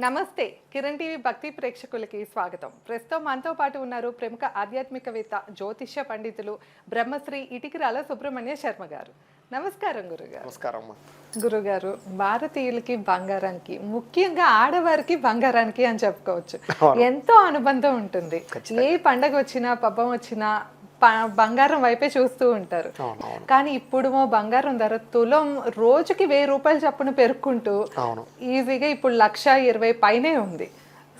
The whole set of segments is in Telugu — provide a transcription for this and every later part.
నమస్తే కిరణ్ టీవీ భక్తి ప్రేక్షకులకి స్వాగతం. ప్రస్తుతం మనతో పాటు ఉన్నారు ప్రముఖ ఆధ్యాత్మికవేత్త జ్యోతిష్య పండితులు బ్రహ్మశ్రీ ఇటికిరాల సుబ్రహ్మణ్య శర్మ గారు. నమస్కారం గురుగారు. నమస్కారం గురుగారు భారతీయులకి బంగారానికి ముఖ్యంగా ఆడవారికి బంగారానికి అని చెప్పుకోవచ్చు. ఎంతో అనుబంధం ఉంటుంది. ఏ పండగ వచ్చినా పబ్బం వచ్చినా బంగారం వైపే చూస్తూ ఉంటారు. కానీ ఇప్పుడు బంగారం ధర తులం రోజుకి వెయ్యి రూపాయలు చప్పున పెరుక్కుంటూ ఈజీగా ఇప్పుడు లక్ష ఇరవై పైనే ఉంది.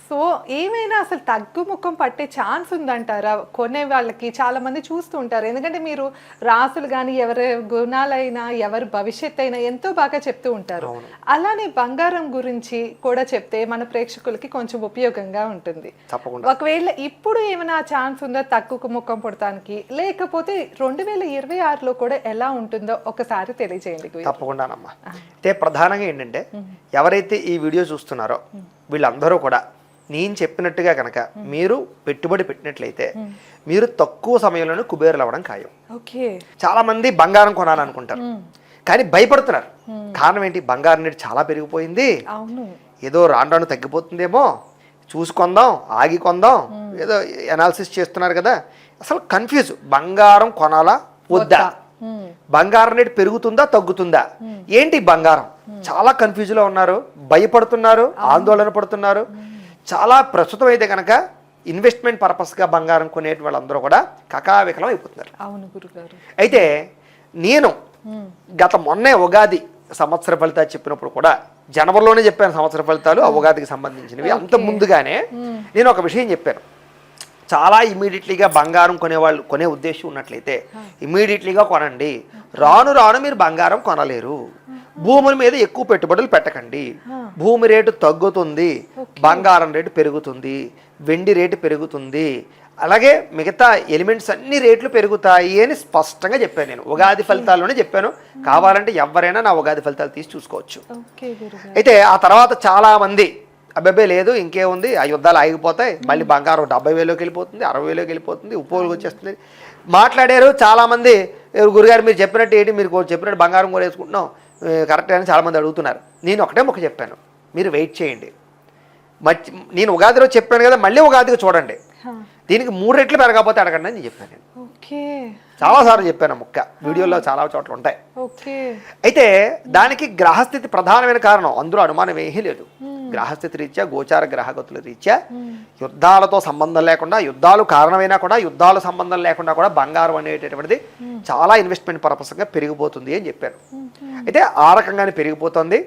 సో ఏమైనా అసలు తగ్గుముఖం పట్టే ఛాన్స్ ఉందంటారా? కొనే వాళ్ళకి చాలా మంది చూస్తూ ఉంటారు. ఎందుకంటే మీరు రాసులు కానీ ఎవరి గుణాలైనా ఎవరి భవిష్యత్ అయినా ఎంతో బాగా చెప్తూ ఉంటారు. అలానే బంగారం గురించి కూడా చెప్తే మన ప్రేక్షకులకి కొంచెం ఉపయోగంగా ఉంటుంది. తప్పకుండా. ఒకవేళ ఇప్పుడు ఏమైనా ఛాన్స్ ఉందా తక్కువ ముఖం పడటానికి లేకపోతే రెండు వేల ఇరవై ఆరులో కూడా ఎలా ఉంటుందో ఒకసారి తెలియజేయండి. తప్పకుండానమ్మా. అయితే ప్రధానంగా ఏంటంటే ఎవరైతే ఈ వీడియో చూస్తున్నారో వీళ్ళందరూ కూడా నేను చెప్పినట్టుగా కనుక మీరు పెట్టుబడి పెట్టినట్లయితే మీరు తక్కువ సమయంలోనే కుబేరులు అవ్వడం ఖాయం. ఓకే. చాలా మంది బంగారం కొనాలనుకుంటారు. కానీ భయపడుతున్నారు. కారణం ఏంటి? బంగారం రేటు చాలా పెరిగిపోయింది. ఏదో రాను రాను తగ్గిపోతుందేమో. చూసి కొందాం ఆగి కొందాం. ఏదో అనాలిసిస్ చేస్తున్నారు కదా. అసలు కన్ఫ్యూజ్ బంగారం కొనాలా? వద్దా. బంగారం రేటు పెరుగుతుందా? తగ్గుతుందా? ఏంటి బంగారం? చాలా కన్ఫ్యూజ్లో ఉన్నారు. భయపడుతున్నారు. ఆందోళన పడుతున్నారు. చాలా ప్రస్తుతం అయితే కనుక ఇన్వెస్ట్మెంట్ పర్పస్గా బంగారం కొనే వాళ్ళందరూ కూడా కకావికలం అయిపోతున్నారు. అవును గురుగారు. అయితే నేను. గత మొన్నే ఉగాది సంవత్సర ఫలితాలు చెప్పినప్పుడు కూడా జనవరిలోనే చెప్పాను సంవత్సర ఫలితాలు ఆ ఉగాదికి సంబంధించినవి. అంత ముందుగానే నేను ఒక విషయం చెప్పాను. చాలా ఇమీడియట్లీగా బంగారం కొనేవాళ్ళు కొనే ఉద్దేశం ఉన్నట్లయితే ఇమీడియట్లీగా కొనండి. రాను రాను మీరు బంగారం కొనలేరు. భూముల మీద ఎక్కువ పెట్టుబడులు పెట్టకండి. భూమి రేటు తగ్గుతుంది. బంగారం రేటు పెరుగుతుంది వెండి రేటు పెరుగుతుంది అలాగే మిగతా ఎలిమెంట్స్ అన్ని రేట్లు పెరుగుతాయి అని స్పష్టంగా చెప్పాను నేను. ఉగాది ఫలితాల్లోనే చెప్పాను. కావాలంటే ఎవరైనా నా ఉగాది ఫలితాలు తీసి చూసుకోవచ్చు. అయితే ఆ తర్వాత చాలా మంది అబ్బాబే లేదు ఇంకేముంది ఆ యుద్ధాలు ఆగిపోతాయి. మళ్ళీ బంగారం డెబ్బై వేలోకి వెళ్ళిపోతుంది అరవై వేలోకి వెళ్ళిపోతుంది ఉప్పోలకు వచ్చేస్తుంది. మాట్లాడారు చాలా మంది "ఏ గురుగారు మీరు చెప్పినట్టు ఏంటి? మీరు చెప్పినట్టు బంగారం కూడా వేసుకుంటున్నాం. కరెక్ట్ అని చాలా మంది అడుగుతున్నారు. నేను ఒకటే ఒక చెప్పాను. మీరు వెయిట్ చేయండి. మర్చి నేను ఉగాదిలో చెప్పాను కదా మళ్ళీ ఉగాదికి చూడండి. దీనికి మూడు రెట్లు పెరగకపోతే అడగండి అని చెప్పాను నేను. చాలాసార్లు చెప్పాను ముక్క. వీడియోలో చాలా చోట్ల ఉంటాయి. అయితే దానికి గ్రహస్థితి ప్రధానమైన కారణం అందులో అనుమానం ఏమీ లేదు. గ్రహస్థితి రీత్యా గోచార గ్రహగతుల రీత్యా యుద్ధాలతో సంబంధం లేకుండా యుద్ధాలు కారణమైనా కూడా యుద్ధాలు సంబంధం లేకుండా కూడా బంగారం అనేటటువంటిది చాలా ఇన్వెస్ట్మెంట్ పర్పస్గా పెరిగిపోతుంది అని చెప్పాను. అయితే ఆ రకంగానే పెరిగిపోతుంది.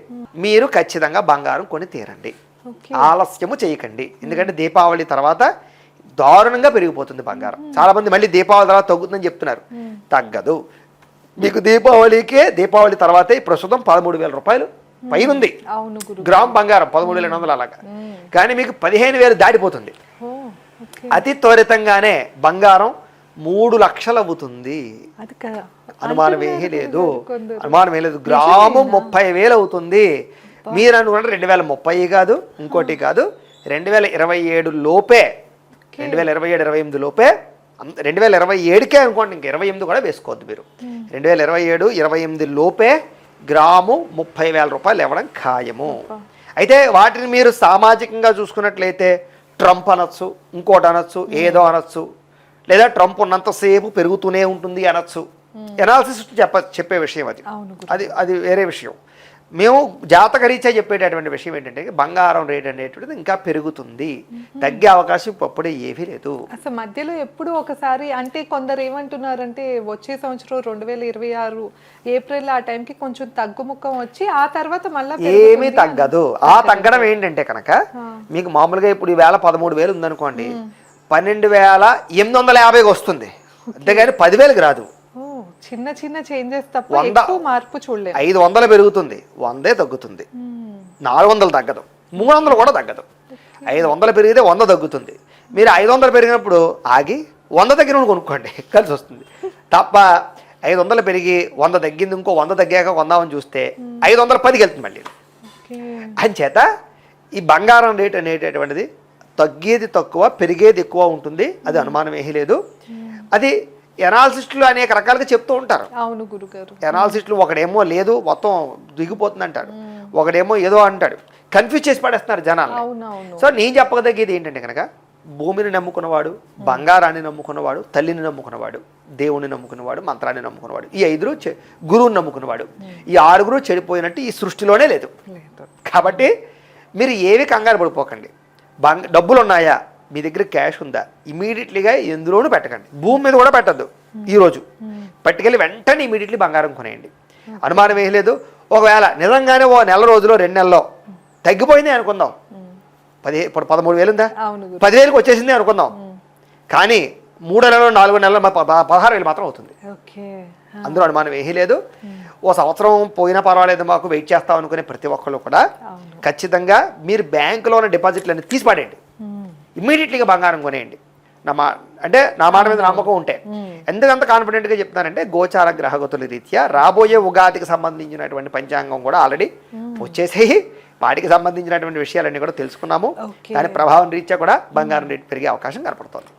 మీరు ఖచ్చితంగా బంగారం కొని తీరండి. ఆలస్యము చేయకండి. ఎందుకంటే దీపావళి తర్వాత దారుణంగా పెరిగిపోతుంది బంగారం. చాలా మంది మళ్ళీ దీపావళి తర్వాత తగ్గుతుందని చెప్తున్నారు. తగ్గదు. మీకు దీపావళికే దీపావళి తర్వాతే ప్రస్తుతం పదమూడు వేల రూపాయలు పైనుంది. అవును గురు గ్రామ్ బంగారం పదమూడు వేల వందలు అలాగా. కానీ మీకు పదిహేను వేలు దాటిపోతుంది. అతి త్వరితంగానే బంగారం మూడు లక్షలు అవుతుంది. అది కదా అనుమానం ఏమీ లేదు. కొందరు. అనుమానం ఏం లేదు గ్రాము ముప్పై వేలు అవుతుంది. మీరు అనుకుంటే రెండు వేల ముప్పై కాదు ఇంకోటి కాదు రెండు వేల ఇరవై ఏడు లోపే రెండు వేల ఇరవై ఏడు ఇరవై ఎనిమిది లోపే రెండు వేల ఇరవై ఏడుకే అనుకోండి ఇంక ఇరవై ఎనిమిది కూడా వేసుకోవద్దు మీరు. రెండు వేల ఇరవై ఏడు ఇరవై ఎనిమిది లోపే గ్రాము ముప్పై వేల రూపాయలు ఇవ్వడం ఖాయము. అయితే వాటిని మీరు సామాజికంగా చూసుకున్నట్లయితే ట్రంప్ అనొచ్చు ఇంకోటి అనొచ్చు ఏదో అనొచ్చు లేదా ట్రంప్ ఉన్నంతసేపు పెరుగుతూనే ఉంటుంది అనొచ్చు. ఎనాలిసిస్ చెప్ప చెప్పే విషయం అది. అది అది వేరే విషయం. మేము జాతక రీత్యా చెప్పేటటువంటి విషయం ఏంటంటే బంగారం రేట్ అనేటువంటిది ఇంకా పెరుగుతుంది. తగ్గే అవకాశం అప్పుడే ఏమీ లేదు. అసలు మధ్యలో ఎప్పుడు ఒకసారి అంటే కొందరు ఏమంటున్నారంటే వచ్చే సంవత్సరం రెండు వేల ఇరవై ఆరు ఏప్రిల్ ఆ టైంకి కొంచెం తగ్గుముఖం వచ్చి ఆ తర్వాత మళ్ళీ ఏమీ తగ్గదు. ఆ తగ్గడం ఏంటంటే కనుక మీకు మామూలుగా ఇప్పుడు ఈ వేల పదమూడు వేలు ఉందనుకోండి పన్నెండు వేల ఎనిమిది వందల యాభైకి వస్తుంది. అంతేగాని పదివేలకు రాదు. చిన్న చిన్న చేంజెస్ తప్ప ఎక్కువ మార్పు చూడలేదు ఐదు వందలు పెరుగుతుంది. వందే తగ్గుతుంది. నాలుగు వందలు తగ్గదు. మూడు వందలు కూడా తగ్గదు. ఐదు వందలు పెరిగితే వంద తగ్గుతుంది. మీరు ఐదు వందలు పెరిగినప్పుడు ఆగి వంద తగ్గిన కొనుక్కోండి. కలిసి వస్తుంది. తప్ప ఐదు వందలు పెరిగి వంద తగ్గింది ఇంకో వంద తగ్గాక కొందామని చూస్తే ఐదు వందల పదికి వెళ్తుంది మళ్ళీ. అంచేత ఈ బంగారం రేట్ అనేటటువంటిది తగ్గేది తక్కువ పెరిగేది ఎక్కువ ఉంటుంది. అది అనుమానం ఏమీ లేదు. అది ఎనాలిసిస్టులు అనేక రకాలుగా చెప్తూ ఉంటారు. అవును గురుగారు. ఎనాలిసిస్టులు ఒకడేమో లేదు మొత్తం దిగిపోతుంది అంటాడు ఒకడేమో ఏదో అంటాడు. కన్ఫ్యూజ్ చేసి పడేస్తున్నారు జనాలు సో నేను చెప్పదగ్గేది ఏంటంటే కనుక భూమిని నమ్ముకున్నవాడు బంగారాన్ని నమ్ముకున్నవాడు తల్లిని నమ్ముకున్నవాడు దేవుని నమ్ముకున్నవాడు మంత్రాన్ని నమ్ముకున్నవాడు ఈ ఐదుగురు గురువుని నమ్ముకున్నవాడు. ఈ ఆరుగురు చెడిపోయినట్టు ఈ సృష్టిలోనే లేదు. లేదు. కాబట్టి మీరు ఏవి కంగారు పడిపోకండి. బంగ డబ్బులు ఉన్నాయా మీ దగ్గర క్యాష్ ఉందా? ఇమీడియట్లీగా ఎందులోనూ పెట్టకండి. భూమి మీద కూడా పెట్టద్దు ఈరోజు. పట్టుకెళ్ళి వెంటనే ఇమీడియట్లీ బంగారం కొనేయండి. అనుమానం ఏం లేదు. ఒకవేళ నిజంగానే ఓ నెల రోజులో రెండు నెలలో తగ్గిపోయింది అనుకుందాం. పది ఇప్పుడు పదమూడు వేలు ఉందా? పదివేలకు వచ్చేసింది అనుకుందాం. కానీ మూడో నెలలో నాలుగో నెలలో పదహారు వేలు మాత్రం అవుతుంది. ఓకే. అందులో అనుమానం ఏమీ లేదు. ఓ సంవత్సరం పోయినా పర్వాలేదు మాకు వెయిట్ చేస్తాం అనుకునే ప్రతి ఒక్కళ్ళు కూడా ఖచ్చితంగా మీరు బ్యాంకులో ఉన్న డిపాజిట్లు అన్ని ఇమ్మీడియట్లీగా బంగారం కొనేయండి. నా మా అంటే నా మాట మీద నమ్మకం ఉంటే. ఎందుకంత కాన్ఫిడెంట్గా చెప్తానంటే గోచార గ్రహగతుల రీత్యా రాబోయే ఉగాదికి సంబంధించినటువంటి పంచాంగం కూడా ఆల్రెడీ వచ్చేసేయి. వాటికి సంబంధించినటువంటి విషయాలన్నీ కూడా తెలుసుకున్నాము. దాని ప్రభావం రీత్యా కూడా బంగారం రేటు పెరిగే అవకాశం కనపడుతుంది.